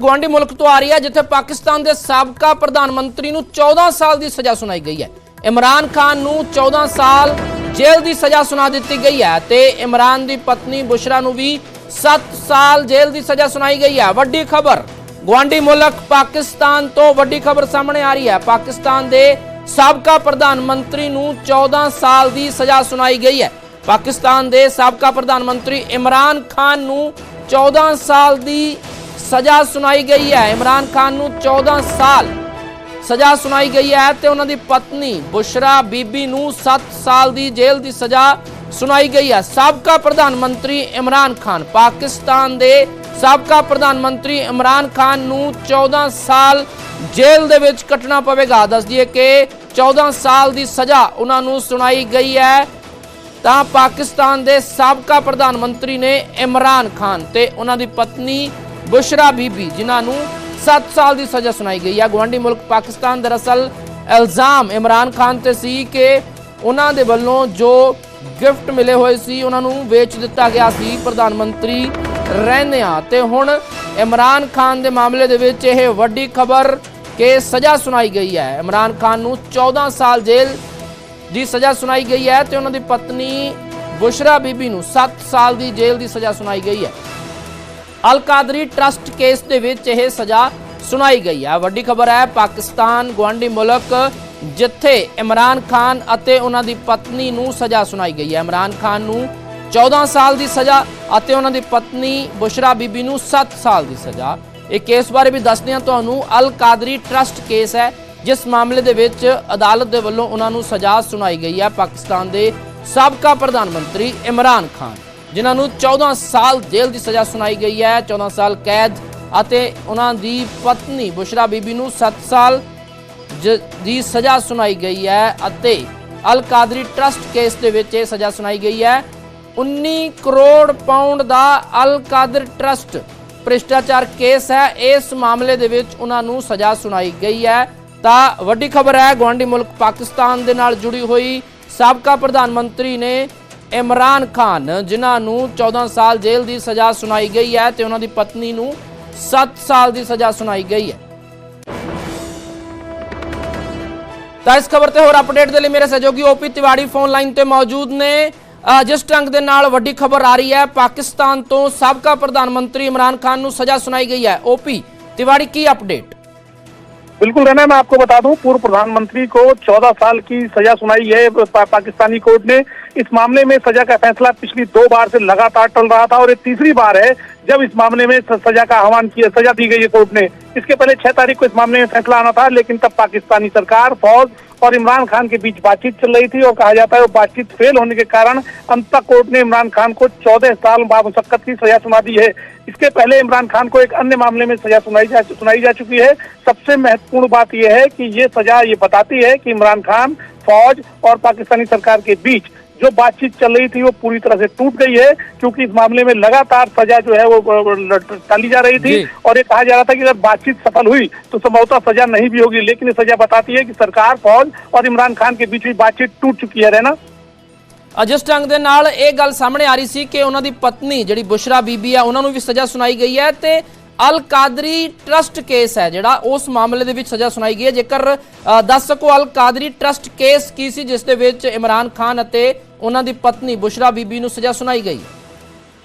ਗਵਾਂਡੀ ਮੁਲਕ ਤੋਂ ਆ ਰਹੀ ਹੈ, ਜਿੱਥੇ ਪਾਕਿਸਤਾਨ ਦੇ ਸਾਬਕਾ ਪ੍ਰਧਾਨ ਮੰਤਰੀ ਨੂੰ 14 ਸਾਲ ਦੀ ਸਜ਼ਾ ਸੁਣਾਈ ਗਈ ਹੈ। ਇਮਰਾਨ ਖਾਨ ਨੂੰ 14 ਸਾਲ ਜੇਲ੍ਹ ਦੀ ਸਜ਼ਾ ਸੁਣਾ ਦਿੱਤੀ ਗਈ ਹੈ ਤੇ ਇਮਰਾਨ ਦੀ ਪਤਨੀ ਬੁਸ਼ਰਾ ਨੂੰ ਵੀ 7 ਸਾਲ ਜੇਲ੍ਹ ਦੀ ਸਜ਼ਾ ਸੁਣਾਈ ਗਈ ਹੈ। ਵੱਡੀ ਖਬਰ ਗਵਾਂਡੀ ਮੁਲਕ ਪਾਕਿਸਤਾਨ ਤੋਂ ਵੱਡੀ ਖਬਰ ਸਾਹਮਣੇ ਆ ਰਹੀ ਹੈ। ਪਾਕਿਸਤਾਨ ਦੇ ਸਾਬਕਾ ਪ੍ਰਧਾਨ ਮੰਤਰੀ ਨੂੰ 14 ਸਾਲ ਦੀ ਸਜ਼ਾ ਸੁਣਾਈ ਗਈ ਹੈ। ਪਾਕਿਸਤਾਨ ਦੇ ਸਾਬਕਾ ਪ੍ਰਧਾਨ ਮੰਤਰੀ ਇਮਰਾਨ ਖਾਨ ਨੂੰ 14 ਸਾਲ ਦੀ ਸਜ਼ਾ ਸੁਣਾਈ ਗਈ ਹੈ। ਇਮਰਾਨ ਖਾਨ ਨੂੰ 14 ਸਾਲ ਸਜ਼ਾ ਸੁਣਾਈ ਗਈ ਹੈ ਤੇ ਉਹਨਾਂ ਦੀ ਪਤਨੀ ਬੁਸ਼ਰਾ ਬੀਬੀ ਨੂੰ 7 ਸਾਲ ਦੀ ਜੇਲ੍ਹ ਦੀ ਸਜ਼ਾ ਸੁਣਾਈ ਗਈ ਹੈ। ਸਾਬਕਾ ਪ੍ਰਧਾਨ ਮੰਤਰੀ ਇਮਰਾਨ ਖਾਨ, ਪਾਕਿਸਤਾਨ ਦੇ ਸਾਬਕਾ ਪ੍ਰਧਾਨ ਮੰਤਰੀ ਇਮਰਾਨ ਖਾਨ ਨੂੰ 14 ਸਾਲ ਜੇਲ੍ਹ ਦੇ ਵਿੱਚ ਕੱਟਣਾ ਪਵੇਗਾ। ਦੱਸ ਦਈਏ ਕਿ 14 ਸਾਲ ਦੀ ਸਜ਼ਾ ਉਹਨਾਂ ਨੂੰ ਸੁਣਾਈ ਗਈ ਹੈ। ਤਾਂ ਪਾਕਿਸਤਾਨ ਦੇ ਸਾਬਕਾ ਪ੍ਰਧਾਨ ਮੰਤਰੀ ਨੇ ਇਮਰਾਨ ਖਾਨ ਤੇ ਉਹਨਾਂ ਦੀ ਪਤਨੀ ਬੁਸ਼ਰਾ ਬੀਬੀ, ਜਿਨ੍ਹਾਂ ਨੂੰ 7 ਸਾਲ ਦੀ ਸਜ਼ਾ ਸੁਣਾਈ ਗਈ ਹੈ ਗਵਾਂਡੀ ਮੁਲਕ ਪਾਕਿਸਤਾਨ ਦਰਅਸਲ ਇਲਜ਼ਾਮ ਇਮਰਾਨ ਖਾਨ ਤੇ ਸੀ ਕਿ ਉਹਨਾਂ ਦੇ ਵੱਲੋਂ ਜੋ ਗਿਫਟ ਮਿਲੇ ਹੋਏ ਸੀ, ਉਹਨਾਂ ਨੂੰ ਵੇਚ ਦਿੱਤਾ ਗਿਆ ਸੀ। ਪ੍ਰਧਾਨ ਮੰਤਰੀ ਰਹਿੰਦਿਆਂ ਤੇ ਹੁਣ ਇਮਰਾਨ ਖਾਨ ਦੇ ਮਾਮਲੇ ਦੇ ਵਿੱਚ ਇਹ ਵੱਡੀ ਖਬਰ ਕਿ ਸਜ਼ਾ ਸੁਣਾਈ ਗਈ ਹੈ। ਇਮਰਾਨ ਖਾਨ ਨੂੰ 14 ਸਾਲ ਜੇਲ੍ਹ ਦੀ ਸਜ਼ਾ ਸੁਣਾਈ ਗਈ ਹੈ ਤੇ ਉਹਨਾਂ ਦੀ ਪਤਨੀ ਬੁਸ਼ਰਾ ਬੀਬੀ ਨੂੰ 7 ਸਾਲ ਦੀ ਜੇਲ੍ਹ ਦੀ ਸਜ਼ਾ ਸੁਣਾਈ ਗਈ ਹੈ। ਅਲ ਕਾਦਰੀ ਟਰਸਟ ਕੇਸ ਦੇ ਵਿੱਚ ਇਹ ਸਜ਼ਾ ਸੁਣਾਈ ਗਈ ਹੈ। ਵੱਡੀ ਖਬਰ ਹੈ, ਪਾਕਿਸਤਾਨ ਗਵਾਂਡੀ ਮੁਲਕ ਜਿੱਥੇ ਇਮਰਾਨ ਖਾਨ ਅਤੇ ਉਹਨਾਂ ਦੀ ਪਤਨੀ ਨੂੰ ਸਜ਼ਾ ਸੁਣਾਈ ਗਈ ਹੈ। ਇਮਰਾਨ ਖਾਨ ਨੂੰ 14 ਸਾਲ ਦੀ ਸਜ਼ਾ ਅਤੇ ਉਹਨਾਂ ਦੀ ਪਤਨੀ ਬੁਸ਼ਰਾ ਬੀਬੀ ਨੂੰ 7 ਸਾਲ ਦੀ ਸਜ਼ਾ। ਇਹ ਕੇਸ ਬਾਰੇ ਵੀ ਦੱਸਦੇ ਹਾਂ ਤੁਹਾਨੂੰ। ਅਲ ਕਾਦਰੀ ਟਰਸਟ ਕੇਸ ਹੈ, ਜਿਸ ਮਾਮਲੇ ਦੇ ਵਿੱਚ ਅਦਾਲਤ ਦੇ ਵੱਲੋਂ ਉਹਨਾਂ ਨੂੰ ਸਜ਼ਾ ਸੁਣਾਈ ਗਈ ਹੈ। ਪਾਕਿਸਤਾਨ ਦੇ ਸਾਬਕਾ ਪ੍ਰਧਾਨ ਮੰਤਰੀ ਇਮਰਾਨ ਖਾਨ। ਜਿਨ੍ਹਾਂ ਨੂੰ 14 ਸਾਲ ਜੇਲ੍ਹ ਦੀ ਸਜ਼ਾ ਸੁਣਾਈ ਗਈ ਹੈ। 14 ਸਾਲ ਕੈਦ ਅਤੇ ਉਹਨਾਂ ਦੀ ਪਤਨੀ ਬੁਸ਼ਰਾ ਬੀਬੀ ਨੂੰ 7 ਸਾਲ ਦੀ ਸਜ਼ਾ ਸੁਣਾਈ ਗਈ ਹੈ ਅਤੇ ਅਲ ਕਾਦਰੀ ਟਰਸਟ ਕੇਸ ਦੇ ਵਿੱਚ ਇਹ ਸਜ਼ਾ ਸੁਣਾਈ ਗਈ ਹੈ। 19 ਕਰੋੜ ਪਾਉਂਡ ਦਾ ਅਲ ਕਾਦਰ ਟਰਸਟ ਭ੍ਰਿਸ਼ਟਾਚਾਰ ਕੇਸ ਹੈ। ਇਸ ਮਾਮਲੇ ਦੇ ਵਿੱਚ ਉਹਨਾਂ ਨੂੰ ਸਜ਼ਾ ਸੁਣਾਈ ਗਈ ਹੈ। ਤਾਂ ਵੱਡੀ ਖਬਰ ਹੈ ਗਵਾਂਡੀ ਮੁਲਕ ਪਾਕਿਸਤਾਨ ਦੇ ਨਾਲ ਜੁੜੀ ਹੋਈ ਸਾਬਕਾ ਪ੍ਰਧਾਨ ਮੰਤਰੀ ਨੇ ਇਮਰਾਨ ਖਾਨ ਜਿਨ੍ਹਾਂ ਨੂੰ 14 ਸਾਲ ਜੇਲ੍ਹ ਦੀ ਸਜ਼ਾ ਸੁਣਾਈ ਗਈ ਹੈ ਤੇ ਉਹਨਾਂ ਦੀ ਪਤਨੀ ਨੂੰ 7 ਸਾਲ ਦੀ ਸਜ਼ਾ ਸੁਣਾਈ ਗਈ ਹੈ ਤਾਂ ਇਸ ਖਬਰ ਤੇ ਹੋਰ ਅਪਡੇਟ ਦੇ ਲਈ ਮੇਰੇ ਸਹਿਯੋਗੀ ਓਪੀ ਤਿਵਾੜੀ ਫੋਨ ਲਾਈਨ ਤੇ ਮੌਜੂਦ ਨੇ ਅ, ਜਿਸ ਢੰਗ ਦੇ ਨਾਲ ਵੱਡੀ ਖਬਰ ਆ ਰਹੀ ਹੈ ਪਾਕਿਸਤਾਨ ਤੋਂ ਸਾਬਕਾ ਪ੍ਰਧਾਨ ਮੰਤਰੀ ਇਮਰਾਨ ਖਾਨ ਨੂੰ ਸਜ਼ਾ ਸੁਣਾਈ ਗਈ ਹੈ ਓਪੀ ਤਿਵਾੜੀ ਕੀ ਅਪਡੇਟ बिल्कुल रहना मैं आपको बता दूं पूर्व प्रधानमंत्री को 14 साल की सजा सुनाई है पा, पाकिस्तानी कोर्ट ने इस मामले में सजा का फैसला पिछली दो बार से लगातार टल रहा था और ये तीसरी बार है जब इस मामले में सजा का आह्वान किया सजा दी गई है कोर्ट ने। इसके पहले छह तारीख को इस मामले में फैसला आना था, लेकिन तब पाकिस्तानी सरकार, फौज और इमरान खान के बीच बातचीत चल रही थी और कहा जाता है वो बातचीत फेल होने के कारण अंततः कोर्ट ने इमरान खान को चौदह साल बामुशक्कत की सजा सुना दी है। इसके पहले इमरान खान को एक अन्य मामले में सजा सुनाई जा सुनाई जा चुकी है। सबसे महत्वपूर्ण बात यह है कि ये सजा ये बताती है कि इमरान खान, फौज और पाकिस्तानी सरकार के बीच जो बातचीत चल रही थी वो पूरी तरह से टूट गई है क्योंकि इस मामले में लगातार सजा जो है वो वो- वो लट- टाली जा रही थी जी। और ये कहा जा रहा था कि अगर बातचीत सफल हुई तो संभवतः सजा नहीं भी होगी लेकिन ये सजा बताती है कि सरकार फौज और इमरान खान के बीच भी बातचीत टूट चुकी है रहना ਅ, ਜਿਸ ਢੰਗ ਦੇ ਨਾਲ ਇਹ ਗੱਲ ਸਾਹਮਣੇ ਆ ਰਹੀ ਸੀ ਕਿ ਉਹਨਾਂ ਦੀ ਪਤਨੀ ਜਿਹੜੀ ਬੁਸ਼ਰਾ ਬੀਬੀ ਆ ਉਹਨਾਂ ਨੂੰ ਵੀ ਸਜ਼ਾ ਸੁਣਾਈ ਗਈ ਹੈ ਤੇ ਅਲ ਕਾਦਰੀ ਟਰਸਟ ਕੇਸ ਹੈ ਜਿਹੜਾ ਉਸ ਮਾਮਲੇ ਦੇ ਵਿੱਚ ਸਜ਼ਾ ਸੁਣਾਈ ਗਈ ਹੈ ਜੇਕਰ ਅ, ਦੱਸ ਸਕੋ ਅਲ ਕਾਦਰੀ ਟਰਸਟ ਕੇਸ ਕੀ ਸੀ ਜਿਸ ਦੇ ਵਿੱਚ ਇਮਰਾਨ ਖਾਨ ਅਤੇ ਉਹਨਾਂ ਦੀ ਪਤਨੀ ਬੁਸ਼ਰਾ ਬੀਬੀ ਨੂੰ ਸਜ਼ਾ ਸੁਣਾਈ गई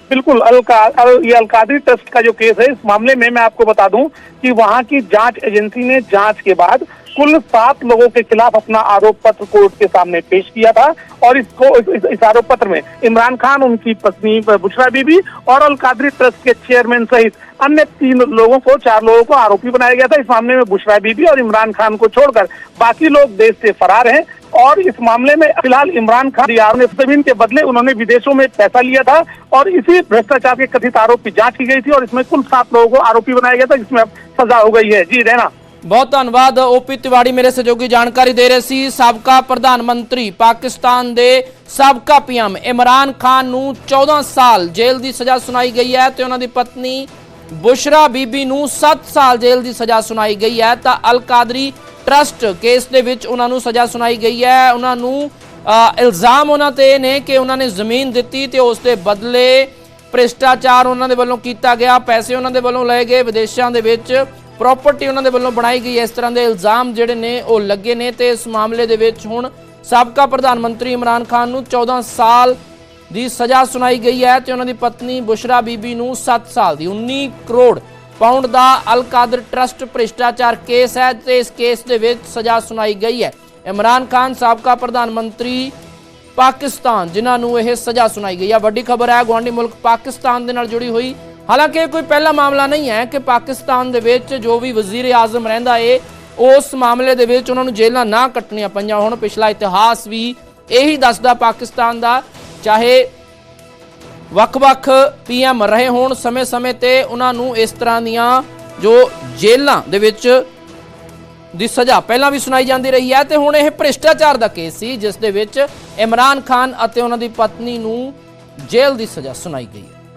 बिल्कुल अलका अल, ये अलकादरी ट्रस्ट का जो केस है इस मामले में मैं आपको बता दूं कि वहां की जांच एजेंसी ने जांच के बाद कुल सात लोगों के खिलाफ अपना आरोप पत्र कोर्ट के सामने पेश किया था और इसको इस, इस, इस आरोप पत्र में इमरान खान उनकी पत्नी बुशरा बीबी और अल कादरी ट्रस्ट के चेयरमैन सहित अन्य तीन लोगों को चार लोगों को आरोपी बनाया गया था। इस मामले में बुशरा बीबी और इमरान खान को छोड़कर बाकी लोग देश से फरार हैं और इस मामले में फ़िलहाल इमरान खान रियार ने ज़मीन के बदले उन्होंने विदेशों में पैसा लिया था और इसी भ्रष्टाचार के कथित आरोप की जाँच की गई थी और इसमें कुल सात लोगों को आरोपी बनाया गया था जिसमें अब सजा हो गई है। जी रहना ਬਹੁਤ ਧੰਨਵਾਦ। ਓਪੀ ਤਿਵਾੜੀ ਮੇਰੇ ਸਹਿਯੋਗੀ ਜਾਣਕਾਰੀ ਦੇ ਰਹੇ ਸੀ। ਸਾਬਕਾ ਪ੍ਰਧਾਨ ਮੰਤਰੀ ਪਾਕਿਸਤਾਨ ਦੇ ਸਾਬਕਾ ਪੀਐਮ ਇਮਰਾਨ ਖਾਨ ਨੂੰ 14 ਸਾਲ ਜੇਲ੍ਹ ਦੀ ਸਜ਼ਾ ਸੁਣਾਈ ਗਈ ਹੈ ਤੇ ਉਹਨਾਂ ਦੀ ਪਤਨੀ ਬੁਸ਼ਰਾ ਬੀਬੀ ਨੂੰ 7 ਸਾਲ ਜੇਲ੍ਹ ਦੀ ਸਜ਼ਾ ਸੁਣਾਈ ਗਈ ਹੈ। ਤਾਂ ਅਲ ਕਾਦਰੀ ਟਰਸਟ ਕੇਸ ਦੇ ਵਿੱਚ ਉਹਨਾਂ ਨੂੰ ਸਜ਼ਾ ਸੁਣਾਈ ਗਈ ਹੈ। ਉਹਨਾਂ ਨੂੰ ਇਲਜ਼ਾਮ ਉਹਨਾਂ ਤੇ ਨੇ ਕਿ ਉਹਨਾਂ ਨੇ ਜ਼ਮੀਨ ਦਿੱਤੀ ਤੇ ਉਸ ਦੇ ਬਦਲੇ ਭ੍ਰਿਸ਼ਟਾਚਾਰ ਉਹਨਾਂ ਦੇ ਵੱਲੋਂ ਕੀਤਾ ਗਿਆ। ਪੈਸੇ ਉਹਨਾਂ ਦੇ ਵੱਲੋਂ ਲਏ ਗਏ। ਵਿਦੇਸ਼ਾਂ ਦੇ ਵਿੱਚ ਪ੍ਰਾਪਰਟੀ ਉਹਨਾਂ ਦੇ ਵੱਲੋਂ ਬਣਾਈ ਗਈ ਇਸ ਤਰ੍ਹਾਂ ਦੇ ਇਲਜ਼ਾਮ ਜਿਹੜੇ ਨੇ, ਉਹ ਲੱਗੇ ਨੇ ਤੇ ਇਸ ਮਾਮਲੇ ਦੇ ਵਿੱਚ ਹੁਣ ਸਾਬਕਾ ਪ੍ਰਧਾਨ ਮੰਤਰੀ ਇਮਰਾਨ ਖਾਨ ਨੂੰ 14 ਸਾਲ ਦੀ ਸਜ਼ਾ ਸੁਣਾਈ ਗਈ ਹੈ ਤੇ ਉਹਨਾਂ ਦੀ ਪਤਨੀ ਬੁਸ਼ਰਾ ਬੀਬੀ ਨੂੰ 7 ਸਾਲ ਦੀ 19 ਕਰੋੜ ਪਾਉਂਡ ਦਾ ਅਲ ਕਾਦਰ ਟਰਸਟ ਭ੍ਰਿਸ਼ਟਾਚਾਰ ਕੇਸ ਹੈ ਤੇ ਇਸ ਕੇਸ ਦੇ ਵਿੱਚ ਸਜ਼ਾ ਸੁਣਾਈ ਗਈ ਹੈ। ਇਮਰਾਨ ਖਾਨ ਸਾਬਕਾ ਪ੍ਰਧਾਨ ਮੰਤਰੀ ਪਾਕਿਸਤਾਨ, ਜਿਨ੍ਹਾਂ ਨੂੰ ਇਹ ਸਜ਼ਾ ਸੁਣਾਈ ਗਈ ਹੈ। ਵੱਡੀ ਖਬਰ ਹੈ ਗਵਾਂਢੀ ਮੁਲਕ ਪਾਕਿਸਤਾਨ ਦੇ ਨਾਲ ਜੁੜੀ ਹੋਈ ਹਾਲਾਂਕਿ ਇਹ ਕੋਈ ਪਹਿਲਾ ਮਾਮਲਾ ਨਹੀਂ ਹੈ ਕਿ ਪਾਕਿਸਤਾਨ ਦੇ ਵਿੱਚ ਜੋ ਵੀ ਵਜ਼ੀਰ ਆਜ਼ਮ ਰਹਿੰਦਾ ਏ, ਉਸ ਮਾਮਲੇ ਦੇ ਵਿੱਚ ਉਹਨਾਂ ਨੂੰ ਜੇਲ੍ਹਾਂ ਨਾ ਕੱਟਣੀਆਂ ਪਈਆਂ ਹੁਣ। ਪਿਛਲਾ ਇਤਿਹਾਸ ਵੀ ਇਹੀ ਦੱਸਦਾ ਪਾਕਿਸਤਾਨ ਦਾ, ਚਾਹੇ ਵੱਖ-ਵੱਖ ਪੀਐਮ ਰਹੇ ਹੋਣ, ਸਮੇਂ-ਸਮੇਂ ਤੇ ਉਹਨਾਂ ਨੂੰ ਇਸ ਤਰ੍ਹਾਂ ਦੀਆਂ ਜੋ ਜੇਲ੍ਹਾਂ ਦੇ ਵਿੱਚ ਦੀ ਸਜ਼ਾ ਪਹਿਲਾਂ ਵੀ ਸੁਣਾਈ ਜਾਂਦੀ ਰਹੀ ਹੈ ਤੇ ਹੁਣ ਇਹ ਭ੍ਰਿਸ਼ਟਾਚਾਰ ਦਾ ਕੇਸ ਸੀ, ਜਿਸ ਦੇ ਵਿੱਚ ਇਮਰਾਨ ਖਾਨ ਅਤੇ ਉਹਨਾਂ ਦੀ ਪਤਨੀ ਨੂੰ ਜੇਲ੍ਹ ਦੀ ਸਜ਼ਾ ਸੁਣਾਈ ਗਈ